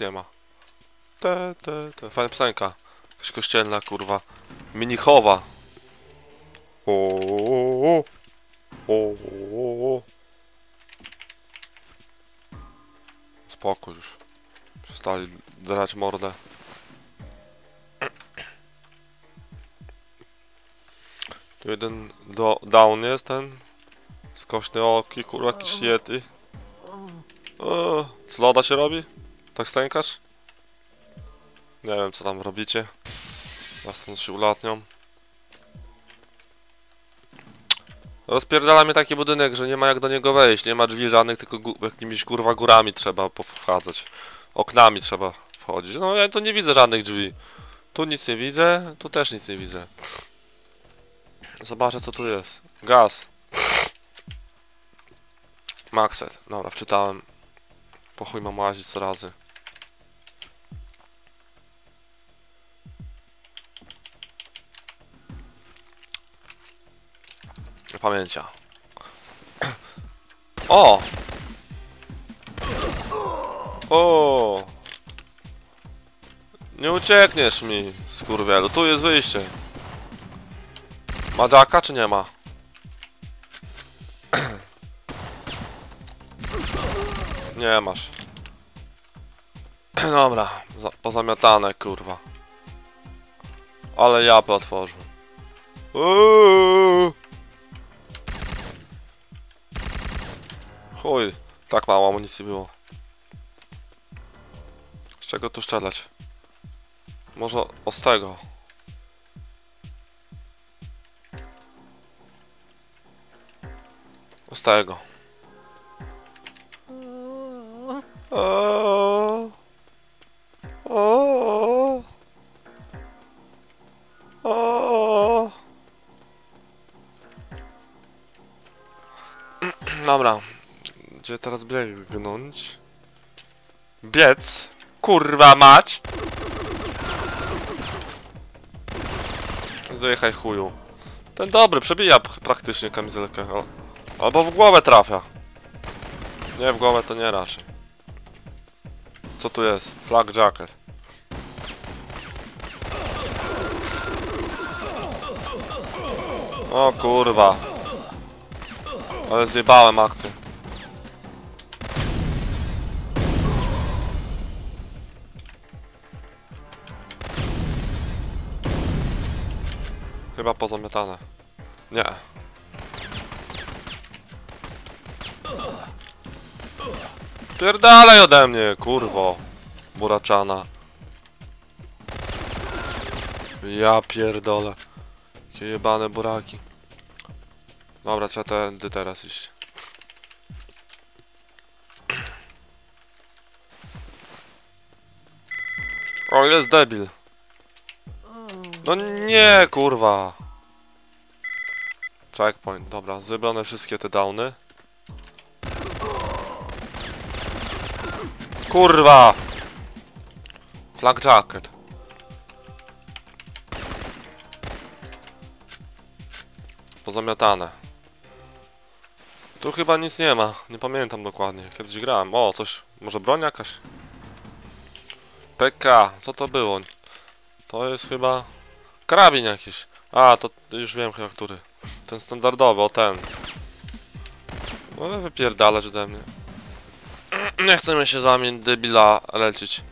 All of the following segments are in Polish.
Nie ma. Te, te, te. Fajna piosenka. Jakaś kościelna, kurwa. Minichowa. O, o, o, o, o. Spokój już. Przestali drać mordę. Tu jeden do, down jest ten. Skośny oki, kurwa, jakiś yeti. O, co loda się robi? Tak stękasz? Nie wiem co tam robicie. Stąd się ulatnią. Rozpierdala mnie taki budynek, że nie ma jak do niego wejść. Nie ma drzwi żadnych, tylko jakimiś kurwa górami trzeba powchadzać. Oknami trzeba wchodzić. No ja tu nie widzę żadnych drzwi. Tu nic nie widzę, tu też nic nie widzę. Zobaczę co tu jest. Gaz. Maxet. Dobra, wczytałem. Po chuj mam łazić co razy. Pamięcia. O! O! Nie uciekniesz mi, skurwielu. Tu jest wyjście. Ma jacka, czy nie ma? Nie masz. Dobra, za, pozamiatane, kurwa. Ale japę otworzył. Uuuu. Chuj, tak mało amunicji było. Z czego tu strzelać? Może o z tego. O z tego. O. O. O. Dobra. Gdzie teraz biegnąć? Biec? Kurwa mać! Dojechaj chuju. Ten dobry, przebija praktycznie kamizelkę. O. Albo w głowę trafia. Nie, w głowę to nie raczej. Co tu jest? Flag jacket. O kurwa. Ale zjebałem akcję. Chyba pozamiatane. Nie. Pierdalaj ode mnie, kurwo. Buraczana. Ja pierdolę. Jakie jebane buraki. Dobra, trzeba tędy teraz iść. O, jest debil. No nie, kurwa. Checkpoint, dobra, zebrane wszystkie te downy. Kurwa! Flag jacket. Pozamiatane. Tu chyba nic nie ma, nie pamiętam dokładnie. Kiedyś grałem. O, coś, może broń jakaś? PK, co to było? To jest chyba karabin jakiś. A, to już wiem chyba który. Ten standardowy, o ten. No wypierdalać ode mnie. Nie chcemy się z wami debila lecieć.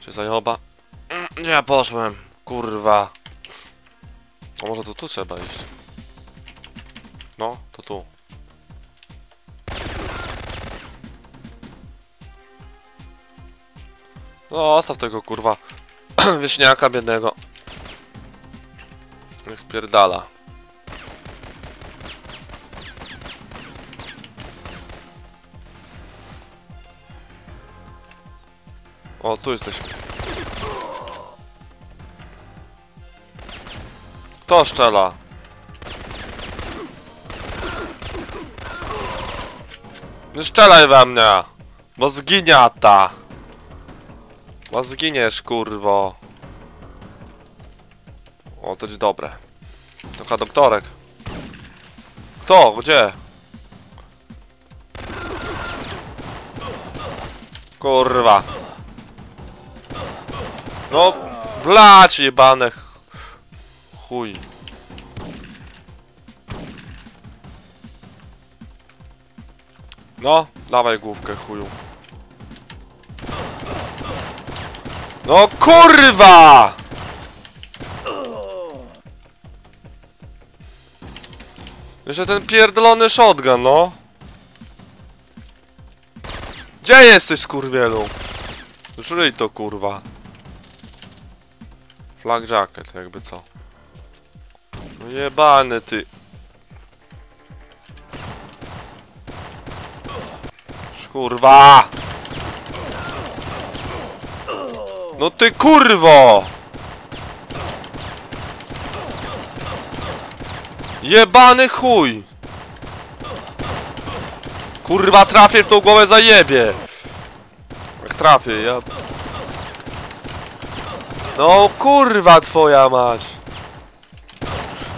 Się zajoba. Ja poszłem? Kurwa. A może to tu trzeba iść? No, to tu. No, ostaw tego kurwa wieśniaka biednego. Niech spierdala. O, tu jesteśmy. Kto szczela? Nie strzelaj we mnie! Bo zginiata! Bo zginiesz, kurwo. O, to jest dobre. Taka doktorek. Kto? Gdzie? Kurwa. No, blać jebane. Chuj. No, dawaj główkę, chuju. No kurwa! Jeszcze ten pierdolony shotgun, no. Gdzie jesteś, skurwielu? Żyj to, kurwa. Flag jacket, jakby co. No jebany ty. Kurwa! No ty kurwo! Jebany chuj! Kurwa trafię w tą głowę zajebie! Jak trafię, ja... No kurwa twoja mać!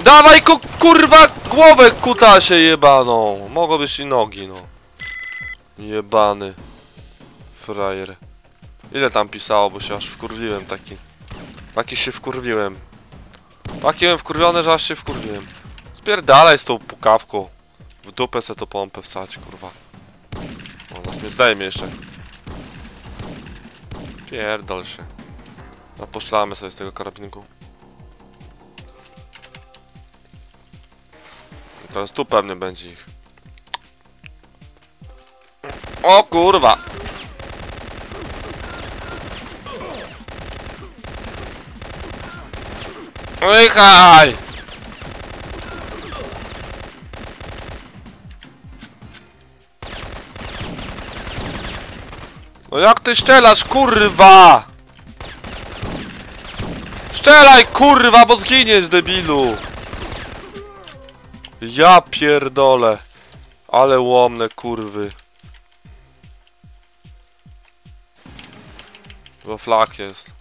Dawaj ku, kurwa głowę kutasie jebaną! Mogłobyś i nogi no. Jebany. Frajer. Ile tam pisało, bo się aż wkurwiłem taki. Taki się wkurwiłem. Taki byłem wkurwiony, że aż się wkurwiłem. Spierdalaj z tą pukawką. W dupę se to pompę wsać, kurwa. O, nas mnie zdejmie jeszcze. Pierdol się. Zaposzlamy sobie z tego karabinku. I Teraz tu pewnie będzie ich. O kurwa! Łychaj! No jak ty strzelasz, kurwa? Strzelaj, kurwa, bo zginiesz, debilu! Ja pierdolę. Ale łomne, kurwy. Bo flak jest.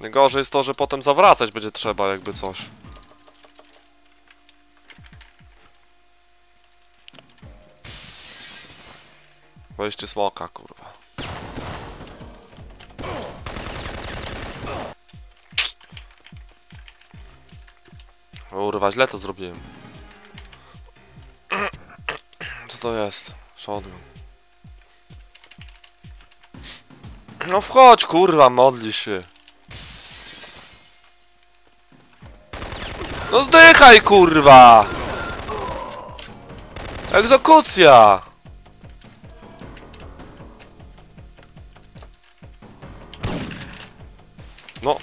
Najgorzej jest to, że potem zawracać będzie trzeba, jakby coś. Wejście smoka, kurwa. Kurwa, źle to zrobiłem. Co to jest? Shotgun. No wchodź, kurwa, modli się. No zdychaj, kurwa! Egzekucja! No.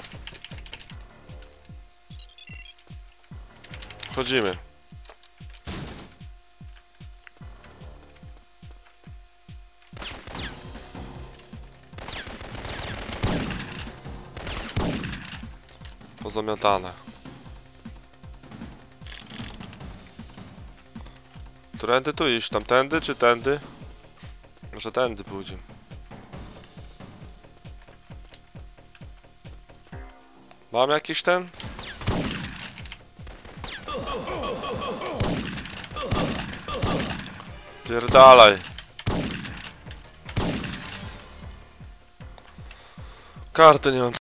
Chodzimy. Pozamiatane. Którędy tu iść? Tamtędy czy tędy? Może tędy pójdziemy. Mam jakiś ten? Pierdalaj. Karty nie mam.